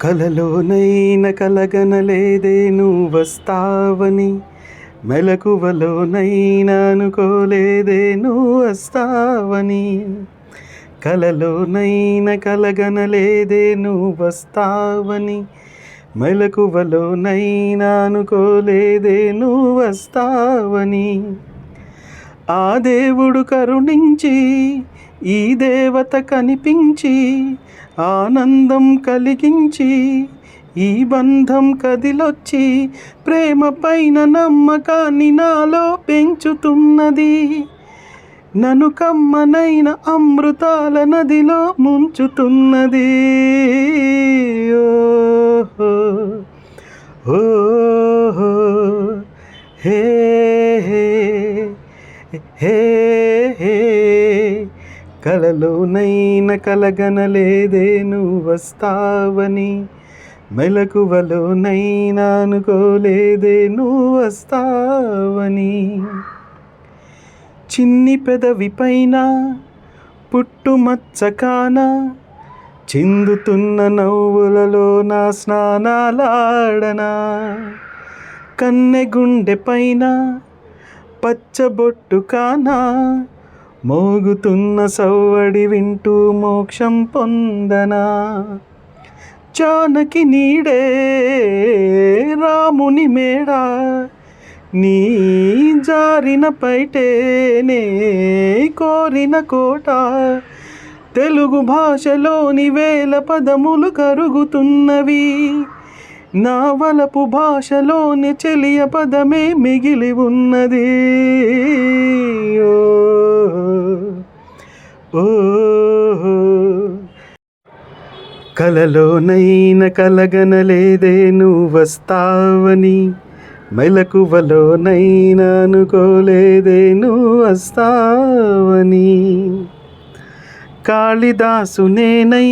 కలలోనైన కలగనలేదే నువ్వు వస్తావని మెలకువలోనైనా అనుకోలేదే నువ్వు వస్తావని కలలోనైన కలగనలేదే నువ్వు వస్తావని మెలకువలోనైనా అనుకోలేదే నువ్వు వస్తావని ఆ దేవుడు కరుణించి ఈ దేవత కనిపించి ఆనందం కలిగించి ఈ బంధం కదిలొచ్చి ప్రేమ పైన నమ్మకాన్ని నాలో పెంచుతున్నది. నను కమ్మనైన అమృతాల నదిలో ముంచుతున్నది. ఓహో ఓహో హే హే హే హే కలలోనైన కలగనలేదే నువ్వు వస్తావని మెలకువలోనైనా అనుకోలేదే నువ్వు వస్తావని చిన్ని పెదవిపైన పుట్టుమచ్చకాన చిందుతున్న నవ్వులలో నా స్నానాలాడనా. కన్నె గుండె పైన పచ్చబొట్టు కానా మోగుతున్న సవ్వడి వింటూ మోక్షం పొందనా? జానకి నీడే రాముని మేడ? నీ జారిన పైటేనే కోరిన కోట? తెలుగు భాషలోని వేల పదములు కరుగుతున్నవి. నా వలపు భాషలోని చెలియ పదమే మిగిలి ఉన్నది. ఓ ఓ కలలోనైన కలగనలేదే నువ్వు వస్తావని మెలకువలోనైనా అనుకోలేదే నువ్వు వస్తావని కాళిదాసు నేనై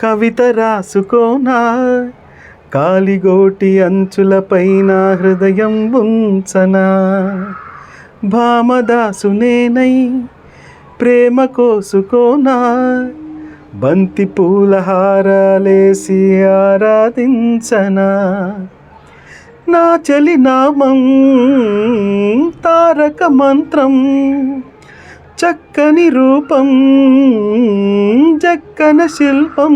కవిత రాసుకోనా కాలిగోటి అంచులపైన హృదయం ఉంచనా. భామదాసునేనై ప్రేమ కోసుకోనా. బంతి పూల హారాలేసి ఆరాధించనా. నా చలి నామం తారక మంత్రం. చక్కని రూపం జక్కన శిల్పం.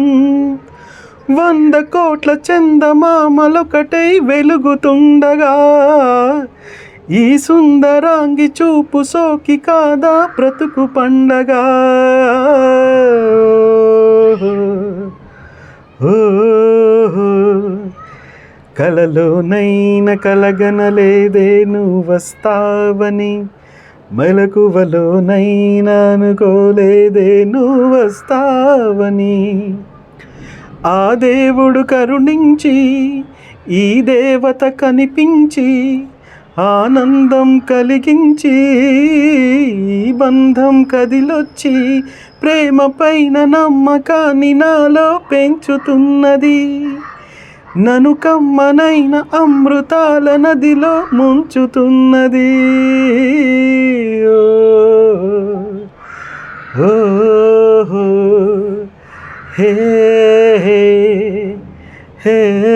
వంద కోట్ల చందమామలొకటై వెలుగుతుండగా ఈ సుందరాంగి చూపు సోకి కాదా బ్రతుకు పండగ. ఓహో కలలోనైన కలగనలేదే నువ్వు వస్తావని మెలకువలోనైనా అనుకోలేదే నువ్వు వస్తావని ఆ దేవుడు కరుణించి ఈ దేవత కనిపించి ఆనందం కలిగించి ఈ బంధం కదిలొచ్చి ప్రేమ పైన నమ్మకాన్ని నాలో పెంచుతున్నది. నను కమ్మనైన అమృతాల నదిలో ముంచుతున్నది. ఓ ఓహో హే హే హే